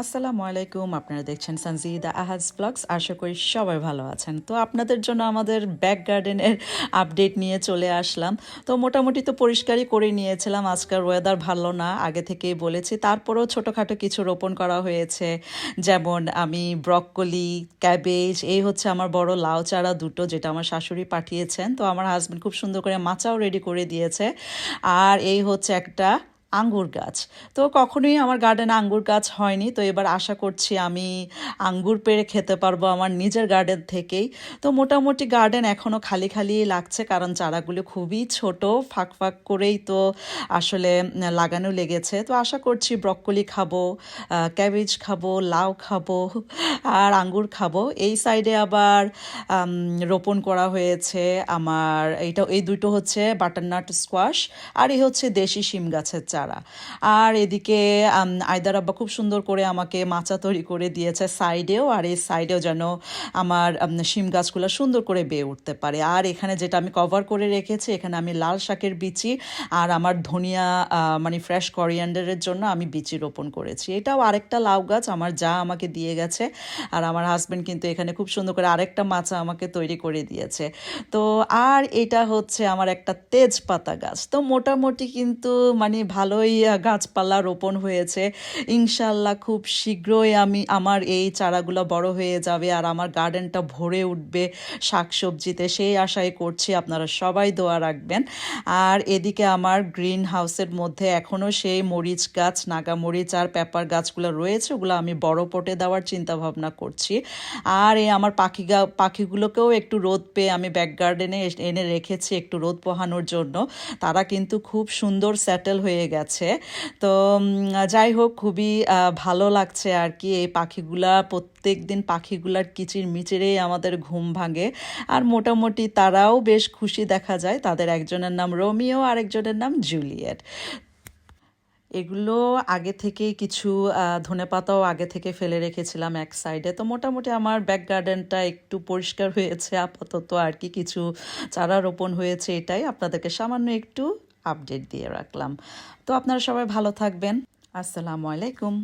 আসসালামু আলাইকুম আপনারা দেখছেন সনজিদা আহাজ ব্লগস। আশা করি সবাই ভালো আছেন। তো আপনাদের জন্য আমাদের ব্যাক গার্ডেনের আপডেট নিয়ে চলে আসলাম। তো মোটামুটি তো পরিষ্কারই করে নিয়েছিলাম। আজকাল ওয়েদার ভালো না, আগে থেকেই বলেছি। তারপরেও ছোটোখাটো কিছু রোপণ করা হয়েছে। যেমন আমি ব্রককলি ক্যাবেজ এই হচ্ছে আমার বড় লাউ চারা দুটো যেটা আমার শাশুড়ি পাঠিয়েছেন। তো আমার হাজব্যান্ড খুব সুন্দর করে মাচাও রেডি করে দিয়েছে। আর এই হচ্ছে একটা আঙ্গুর গাছ। তো কখনোই আমার গার্ডেনে আঙ্গুর গাছ হয়নি। তো এবার আশা করছি আমি আঙ্গুর পেড়ে খেতে পারব আমার নিজের গার্ডেন থেকেই। তো মোটামুটি গার্ডেন এখনও খালি খালি লাগছে কারণ চারাগুলো খুবই ছোট, ফাঁক ফাঁক করেই তো আসলে লাগানো লেগেছে। তো আশা করছি ব্রককলি খাব ক্যাবেজ খাব, লাউ খাব আর আঙ্গুর খাব। এই সাইডে আবার রোপণ করা হয়েছে আমার এইটা, এই দুটো হচ্ছে বাটারনাট স্কোয়াশ আর এই হচ্ছে দেশি শিম গাছের চারা। আর এদিকে আয়দার আব্বা খুব সুন্দর করে আমাকে মাচা তৈরি করে দিয়েছে সাইডেও আর এই সাইডেও যেন আমার আম, শিম গাছগুলো সুন্দর করে বেয়ে উঠতে পারে। আর এখানে যেটা আমি কভার করে রেখেছি এখানে আমি লাল শাকের বিচি আর আমার ধনিয়া মানে ফ্রেশ করিয়ান্ডারের জন্য আমি বিচি রোপণ করেছি। এটাও আরেকটা লাউ গাছ আমার যা আমাকে দিয়ে গেছে। আর আমার হাজব্যান্ড কিন্তু এখানে খুব সুন্দর করে আরেকটা মাচা আমাকে তৈরি করে দিয়েছে। তো আর এটা হচ্ছে আমার একটা তেজপাতা গাছ। তো মোটামুটি কিন্তু মানে ভালোই গাছপালা রোপণ হয়েছে। ইনশাল্লাহ খুব শীঘ্রই আমি, আমার এই চারাগুলো বড় হয়ে যাবে আর আমার গার্ডেনটা ভরে উঠবে শাকসবজিতে। সেই আশাই করছি আপনারা সবাই দোয়া রাখবেন। আর এদিকে আমার গ্রিন হাউসের মধ্যে এখনও সেই মরিচ গাছ, নাগা মরিচ আর পেপার গাছগুলো রয়েছে, ওগুলো আমি বড় পটে দেওয়ার চিন্তা ভাবনা করছি। আর এই আমার পাখি পাখিগুলোকেও একটু রোদ পেয়ে আমি ব্যাক গার্ডেনে এনে রেখেছি একটু রোদ পোহানোর জন্য। তারা কিন্তু খুব সুন্দর সেটেল হয়ে গেছে। তো যাই হোক, খুবই ভালো লাগছে আর কি এই পাখিগুলা। প্রত্যেক দিন পাখিগুলার কিচির মিচিরেই আমাদের ঘুম ভাঙে। আর মোটামুটি তারাও বেশ খুশি দেখা যায়। তাদের একজনের নাম রোমিও আর একজনের নাম জুলিয়েট। এগুলো আগে থেকেই কিছু ধনে পাতাও আগে থেকে ফেলে রেখেছিলাম এক সাইডে। তো মোটামুটি আমার ব্যাক গার্ডেনটা একটু পরিষ্কার হয়েছে, আপাতত আর কি কিছু চারা রোপণ হয়েছে এটাই। আপনাদেরকে সামান্য একটু আপডেট দিয়ে রাখলাম। তো আপনারা সবাই ভালো থাকবেন। আসসালামু আলাইকুম।